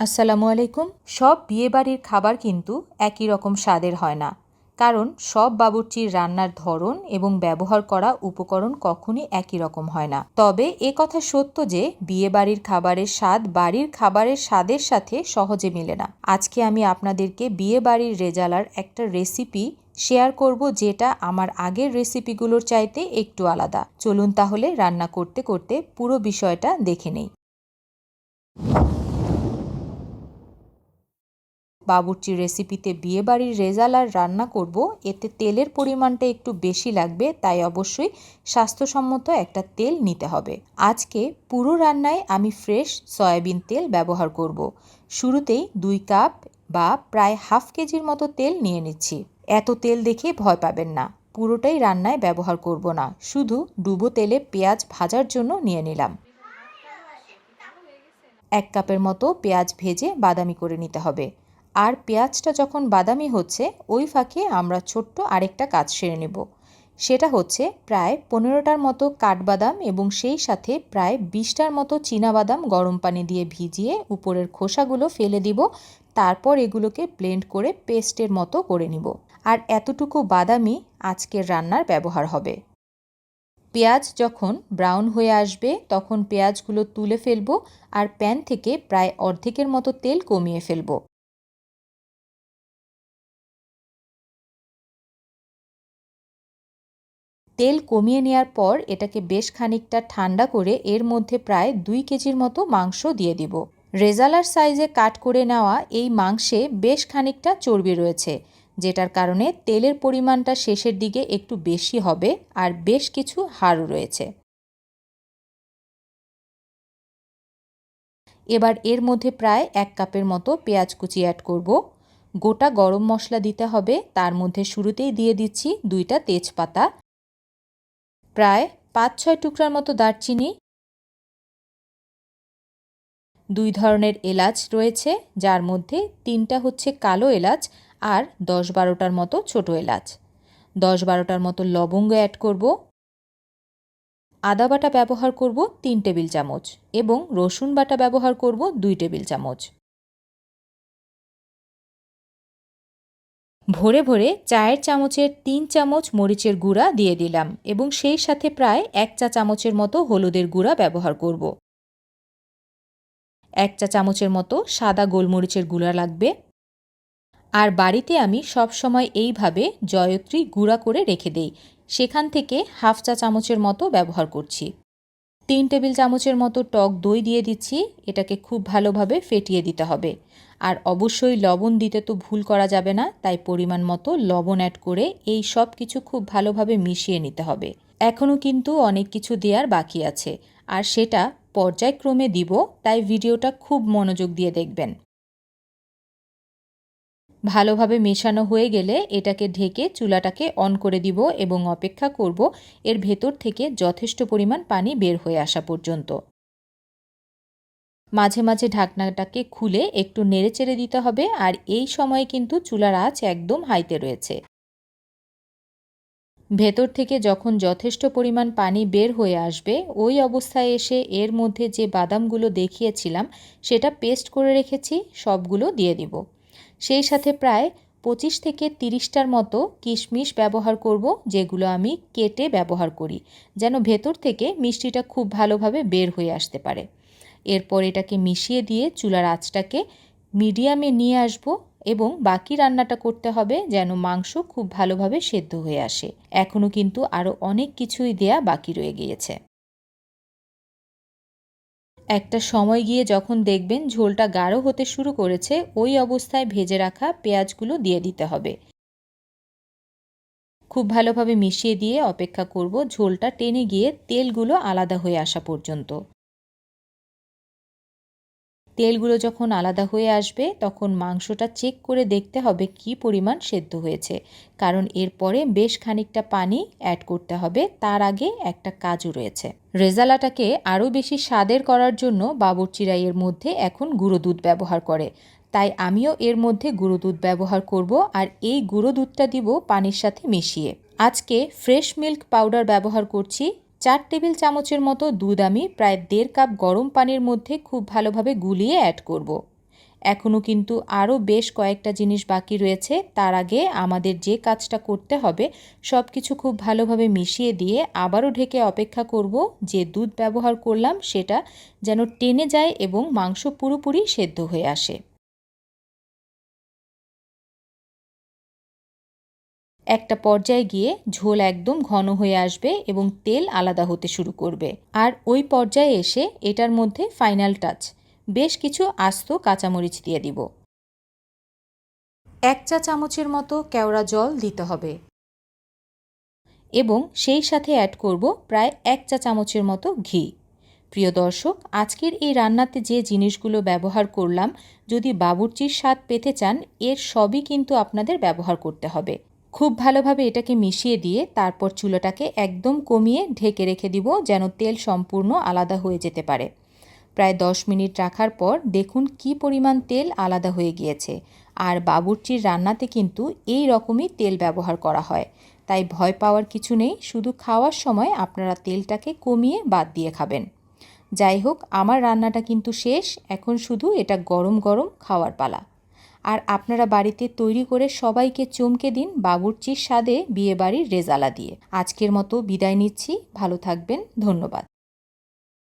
আসসালামু আলাইকুম। সব বিয়েবাড়ির খাবার কিন্তু একই রকম স্বাদের হয় না। কারণ সব বাবুর্চির রান্নার ধরন এবং ব্যবহার করা উপকরণ কখনই একই রকম হয় না। তবে এ কথা সত্য যে বিয়েবাড়ির খাবারের স্বাদ বাড়ির খাবারের স্বাদের সাথে সহজে মেলে না। আজকে আমি আপনাদেরকে বিয়েবাড়ির রেজালার একটা রেসিপি শেয়ার করব যেটা আমার আগের রেসিপিগুলোর চাইতে একটু আলাদা। চলুন তাহলে রান্না করতে করতে পুরো বিষয়টা দেখে নেই। বাবুর্চির রেসিপিতে বিয়েবাড়ির রেজালার রান্না করব, এতে তেলের পরিমাণটা একটু বেশি লাগবে, তাই অবশ্যই স্বাস্থ্যসম্মত একটা তেল নিতে হবে। আজকে পুরো রান্নায় আমি ফ্রেশ সয়াবিন তেল ব্যবহার করব। শুরুতেই দুই কাপ বা প্রায় হাফ কেজির মতো তেল নিয়ে নিচ্ছি। এত তেল দেখে ভয় পাবেন না, পুরোটাই রান্নায় ব্যবহার করব না, শুধু ডুবো তেলে পেঁয়াজ ভাজার জন্য নিয়ে নিলাম। এক কাপের মতো পেঁয়াজ ভেজে বাদামি করে নিতে হবে। আর পেঁয়াজটা যখন বাদামি হচ্ছে, ওই ফাঁকে আমরা ছোট্ট আরেকটা কাজ সেরে নেব। সেটা হচ্ছে প্রায় পনেরোটার মতো কাঠবাদাম এবং সেই সাথে প্রায় বিশটার মতো বাদাম গরম পানি দিয়ে ভিজিয়ে উপরের খোসাগুলো ফেলে দিব। তারপর এগুলোকে ব্লেন্ড করে পেস্টের মতো করে নিব। আর এতটুকু বাদামই আজকের রান্নার ব্যবহার হবে। পেঁয়াজ যখন ব্রাউন হয়ে আসবে, তখন পেঁয়াজগুলো তুলে ফেলব আর প্যান থেকে প্রায় অর্ধেকের মতো তেল কমিয়ে ফেলব। তেল কমিয়ে নেওয়ার পর এটাকে বেশ খানিকটা ঠান্ডা করে এর মধ্যে প্রায় দুই কেজির মতো মাংস দিয়ে দিব। রেজালার সাইজে কাট করে নেওয়া এই মাংসে বেশ খানিকটা চর্বি রয়েছে, যেটার কারণে তেলের পরিমাণটা শেষের দিকে একটু বেশি হবে আর বেশ কিছু হাড় রয়েছে। এবার এর মধ্যে প্রায় এক কাপের মতো পেঁয়াজ কুচি অ্যাড করব। গোটা গরম মশলা দিতে হবে, তার মধ্যে শুরুতেই দিয়ে দিচ্ছি দুইটা তেজপাতা। প্রায় পাঁচ ছয় টুকরার মতো দারচিনি, দুই ধরনের এলাচ রয়েছে, যার মধ্যে তিনটা হচ্ছে কালো এলাচ আর দশ বারোটার মতো ছোট এলাচ। দশ বারোটার মতো লবঙ্গ অ্যাড করব। আদা বাটা ব্যবহার করব তিন টেবিল চামচ এবং রসুন বাটা ব্যবহার করব দুই টেবিল চামচ। ভরে ভরে চায়ের চামচের তিন চামচ মরিচের গুঁড়া দিয়ে দিলাম এবং সেই সাথে প্রায় এক চা চামচের মতো হলুদের গুঁড়া ব্যবহার করব। এক চা চামচের মতো সাদা গোলমরিচের গুঁড়া লাগবে। আর বাড়িতে আমি সব সময় এইভাবে জয়ত্রী গুঁড়া করে রেখে দেই। সেখান থেকে হাফ চা চামচের মতো ব্যবহার করছি। তিন টেবিল চামচের মতো টক দই দিয়ে দিচ্ছি, এটাকে খুব ভালোভাবে ফেটিয়ে দিতে হবে। আর অবশ্যই লবণ দিতে তো ভুল করা যাবে না, তাই পরিমাণ মতো লবণ অ্যাড করে এই সব কিছু খুব ভালোভাবে মিশিয়ে নিতে হবে। এখনও কিন্তু অনেক কিছু দেওয়ার বাকি আছে, আর সেটা পর্যায়ক্রমে দিব, তাই ভিডিওটা খুব মনোযোগ দিয়ে দেখবেন। ভালোভাবে মেশানো হয়ে গেলে এটাকে ঢেকে চুলাটাকে অন করে দিব এবং অপেক্ষা করব এর ভেতর থেকে যথেষ্ট পরিমাণ পানি বের হয়ে আসা পর্যন্ত। মাঝে মাঝে ঢাকনাটাকে খুলে একটু নেড়ে চেড়ে দিতে হবে আর এই সময়ে কিন্তু চুলার আঁচ একদম হাইতে রয়েছে। ভেতর থেকে যখন যথেষ্ট পরিমাণ পানি বের হয়ে আসবে, ওই অবস্থায় এসে এর মধ্যে যে বাদামগুলো দেখিয়েছিলাম, সেটা পেস্ট করে রেখেছি, সবগুলো দিয়ে দিব। সেই সাথে প্রায় পঁচিশ থেকে তিরিশটার মতো কিশমিশ ব্যবহার করব, যেগুলো আমি কেটে ব্যবহার করি, যেন ভেতর থেকে মিষ্টিটা খুব ভালোভাবে বের হয়ে আসতে পারে। এরপর এটাকে মিশিয়ে দিয়ে চুলার আঁচটাকে মিডিয়ামে নিয়ে আসব এবং বাকি রান্নাটা করতে হবে যেন মাংস খুব ভালোভাবে সেদ্ধ হয়ে আসে। এখনও কিন্তু আরও অনেক কিছুই দেয়া বাকি রয়ে গিয়েছে। একটা সময় গিয়ে যখন দেখবেন ঝোলটা গাঢ় হতে শুরু করেছে, ওই অবস্থায় ভেজে রাখা পেঁয়াজগুলো দিয়ে দিতে হবে। খুব ভালোভাবে মিশিয়ে দিয়ে অপেক্ষা করব। ঝোলটা টেনে গিয়ে তেলগুলো আলাদা হয়ে আসা পর্যন্ত। তেলগুলো যখন আলাদা হয়ে আসবে, তখন মাংসটা চেক করে দেখতে হবে কি পরিমাণ সেদ্ধ হয়েছে। কারণ এরপরে বেশ খানিকটা পানি অ্যাড করতে হবে, তার আগে একটা কাজও রয়েছে। রেজালাটাকে আরও বেশি স্বাদের করার জন্য বাবরচিরা এর মধ্যে এখন গুঁড়ো দুধ ব্যবহার করে। তাই আমিও এর মধ্যে গুঁড়ো দুধ ব্যবহার করব আর এই গুঁড়ো দুধটা দিব পানির সাথে মিশিয়ে। আজকে ফ্রেশ মিল্ক পাউডার ব্যবহার করছি চার টেবিল চামচের মতো দুধ আমি প্রায় দেড় কাপ গরম পানির মধ্যে খুব ভালোভাবে গুলিয়ে অ্যাড করব। এখনও কিন্তু আরও বেশ কয়েকটা জিনিস বাকি রয়েছে তার আগে আমাদের যে কাজটা করতে হবে সব কিছু খুব ভালোভাবে মিশিয়ে দিয়ে আবারও ঢেকে অপেক্ষা করব যে দুধ ব্যবহার করলাম সেটা যেন টেনে যায় এবং মাংস পুরোপুরি সেদ্ধ হয়ে আসে একটা পর্যায়ে গিয়ে ঝোল একদম ঘন হয়ে আসবে এবং তেল আলাদা হতে শুরু করবে। আর ওই পর্যায়ে এসে এটার মধ্যে ফাইনাল টাচ। বেশ কিছু আস্ত কাঁচামরিচ দিয়ে দিব। এক চা চামচের মতো কেওড়া জল দিতে হবে। এবং সেই সাথে অ্যাড করব প্রায় এক চা চামচের মতো ঘি। প্রিয় দর্শক, আজকের এই রান্নাতে যে জিনিসগুলো ব্যবহার করলাম, যদি বাবুর্চির স্বাদ পেতে চান, এর সবই কিন্তু আপনাদের ব্যবহার করতে হবে। খুব ভালোভাবে এটাকে মিশিয়ে দিয়ে তারপর চুলোটাকে একদম কমিয়ে ঢেকে রেখে দিব যেন তেল সম্পূর্ণ আলাদা হয়ে যেতে পারে। প্রায় দশ মিনিট রাখার পর দেখুন কি পরিমাণ তেল আলাদা হয়ে গিয়েছে। আর বাবুর্চির রান্নাতে কিন্তু এই রকমই তেল ব্যবহার করা হয়। তাই ভয় পাওয়ার কিছু নেই, শুধু খাওয়ার সময় আপনারা তেলটাকে কমিয়ে বাদ দিয়ে খাবেন। যাই হোক, আমার রান্নাটা কিন্তু শেষ, এখন শুধু এটা গরম গরম খাওয়ার পালা। আর আপনারা বাড়িতে তৈরি করে সবাইকে চমকে দিন বাবুর্চির স্বাদে বিয়েবাড়ির রেজালা দিয়ে। আজকের মতো বিদায় নিচ্ছি। ভালো থাকবেন। ধন্যবাদ।